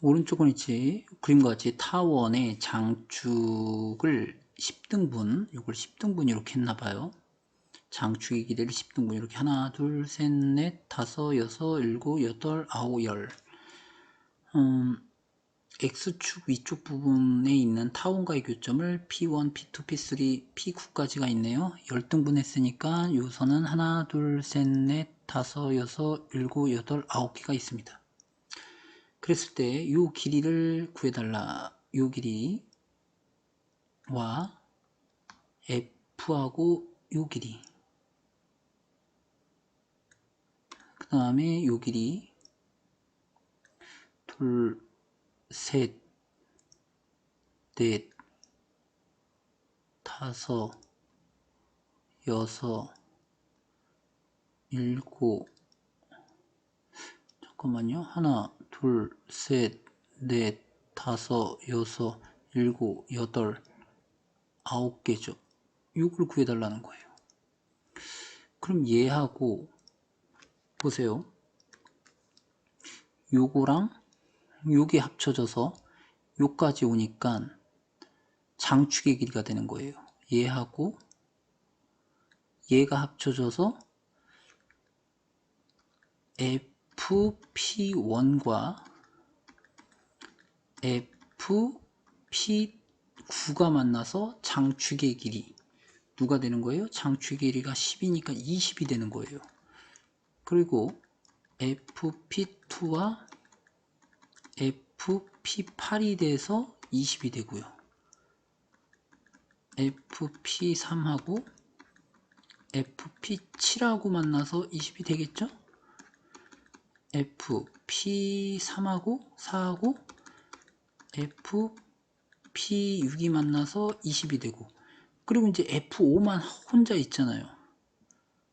오른쪽은 있지. 그림과 같이 타원의 장축을 10등분 이걸 10등분 이렇게 했나봐요. 장축의 길이를 10등분 이렇게 하나 둘 셋 넷 다섯 여섯 일곱 여덟 아홉 열. 음, X축 위쪽 부분에 있는 타원과의 교점을 P1, P2, P3, P9까지가 있네요. 10등분 했으니까 요선은 하나 둘 셋 넷 다섯 여섯 일곱 여덟 아홉 개가 있습니다 그랬을 때이 길이를 구해달라. 이 길이와 F하고 이 길이 그 다음에 이 길이 둘, 셋, 넷, 다섯, 여섯, 일곱 잠깐만요. 하나, 둘, 셋, 넷, 다섯, 여섯, 일곱, 여덟, 아홉 개죠. 이걸 구해달라는 거예요. 그럼 얘하고 보세요. 요거랑 요게 합쳐져서 요까지 오니까 장축의 길이가 되는 거예요. 얘하고 얘가 합쳐져서 FP1과 FP9가 만나서 장축의 길이 누가 되는 거예요? 장축의 길이가 10이니까 20이 되는 거예요. 그리고 FP2와 FP8이 돼서 20이 되고요. FP3하고 FP7하고 만나서 20이 되겠죠? F, P3하고 4하고 F, P6이 만나서 20이 되고 그리고 이제 F5만 혼자 있잖아요.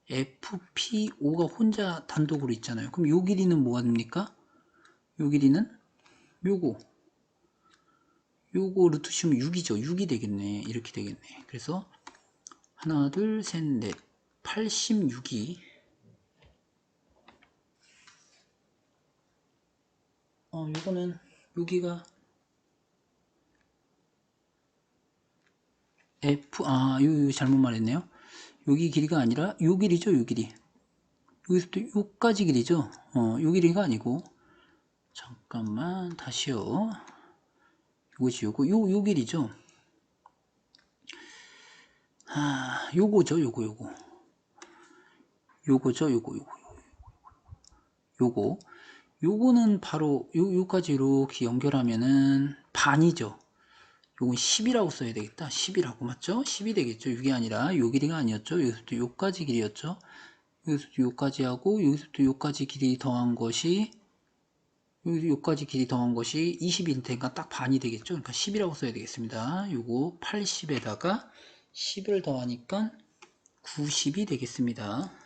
F, P5가 혼자 단독으로 있잖아요. 그럼 요 길이는 뭐가 됩니까? 요 길이는 요거 요거 루트 씌우면 6이죠. 6이 되겠네. 이렇게 되겠네. 그래서 하나, 둘, 셋, 넷, 86이 어, 요거는 여기가 F, 아, 요, 요 잘못 말했네요. 여기 길이가 아니라 요 길이죠, 요 길이. 여기서부터 요까지 길이죠. 어, 요 길이가 아니고 잠깐만 다시요. 요것이 요거, 요, 요 길이죠. 아, 요거죠, 요거, 요거. 요거죠, 요거, 요거, 요거. 요거. 요거는 바로 요, 요까지 이렇게 연결하면은 반이죠. 요건 10이라고 써야 되겠다. 10이라고 맞죠? 10이 되겠죠. 6이 아니라 요 길이가 아니었죠. 여기서부터 요까지 길이였죠. 여기서부터 요까지 하고 여기서부터 요까지 길이 더한 것이 요까지 길이 더한 것이 20일 테니까 딱 반이 되겠죠. 그러니까 10이라고 써야 되겠습니다. 요거 80에다가 10을 더하니까 90이 되겠습니다.